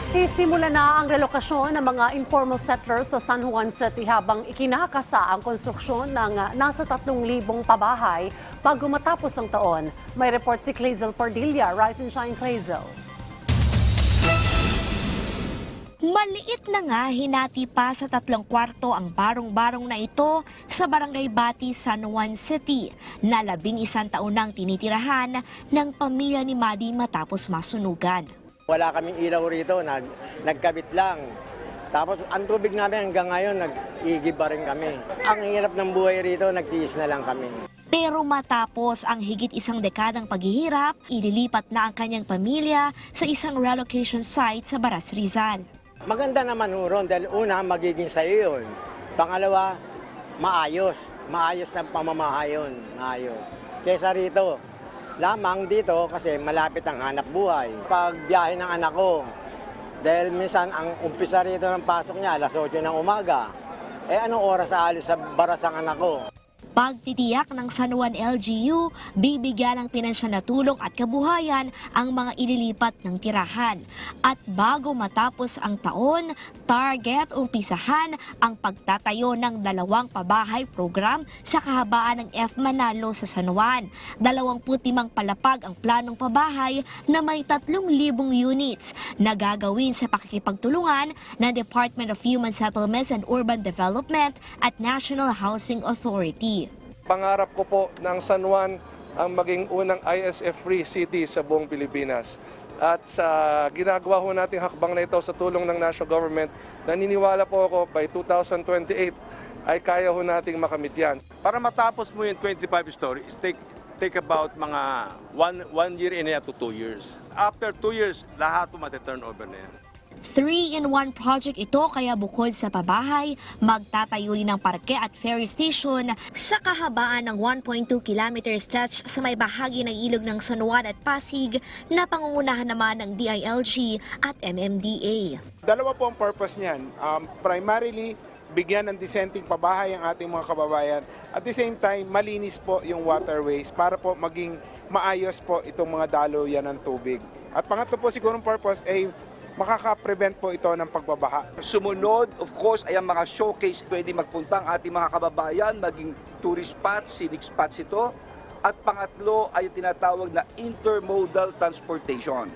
Sisimula na ang relokasyon ng mga informal settlers sa San Juan City habang ikinakasa ang konstruksyon ng ah, nasa 3,000 pabahay bago matapos ang taon. May report si Clazel Pardilla. Rise and shine, Clazel. Maliit na nga hinati pa sa tatlong kwarto ang barong-barong na ito sa Barangay Bati, San Juan City na labing isang taon nang tinitirahan ng pamilya ni Madi matapos masunugan. Wala kaming ilaw rito, nag, nagkabit lang. Tapos ang tubig namin hanggang ngayon, nag-igiba rin kami. Ang hirap ng buhay rito, nagtiis na lang kami. Pero matapos ang higit isang dekadang paghihirap, ililipat na ang kanyang pamilya sa isang relocation site sa Baras Rizal. Maganda naman ho ron dahil una, magiging sa'yo yun. Pangalawa, maayos. Maayos na pamamahay yun. Maayos. Kesa rito, lamang dito kasi malapit ang hanap buhay. Pag biyahe ng anak ko, dahil minsan ang umpisa rito ng pasok niya, alas 8 ng umaga. Eh anong oras aalis sa baras ang anak ko? Pagtitiyak ng San Juan LGU, bibigyan ng pinansyal na tulong at kabuhayan ang mga ililipat ng tirahan. At bago matapos ang taon, target umpisahan ang pagtatayo ng dalawang pabahay program sa kahabaan ng F. Manalo sa San Juan. 25 palapag ang planong pabahay na may 3,000 units na gagawin sa pakikipagtulungan ng Department of Human Settlements and Urban Development at National Housing Authority. Pangarap ko po ng San Juan ang maging unang ISF-free city sa buong Pilipinas. At sa ginagawa ho nating hakbang na ito sa tulong ng national government, naniniwala po ako by 2028 ay kaya ho nating makamit yan. Para matapos mo yung 25 stories, take take about mga one, one year and to two years. After two years, lahat mati-turn over na yan. Three-in-one project ito kaya bukod sa pabahay, magtatayo rin ng parke at ferry station sa kahabaan ng 1.2 kilometer stretch sa may bahagi ng ilog ng San Juan at Pasig na pangungunahan naman ng DILG at MMDA. Dalawa po ang purpose niyan. Um, primarily, bigyan ng dissenting pabahay ang ating mga kababayan. At the same time, malinis po yung waterways para po maging maayos po itong mga daluyan ng tubig. At pangatlo po siguro purpose ay makaka-prevent po ito ng pagbabaha. Sumunod, of course, ay ang mga showcase pwede magpunta ang ating mga kababayan, maging tourist spots, scenic spots ito. At pangatlo ay tinatawag na intermodal transportation.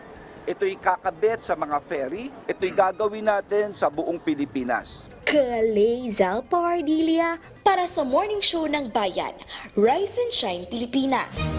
Ito'y kakabit sa mga ferry. Ito'y gagawin natin sa buong Pilipinas. Kalezal Pardilia para sa Morning Show ng Bayan, Rise and Shine Pilipinas.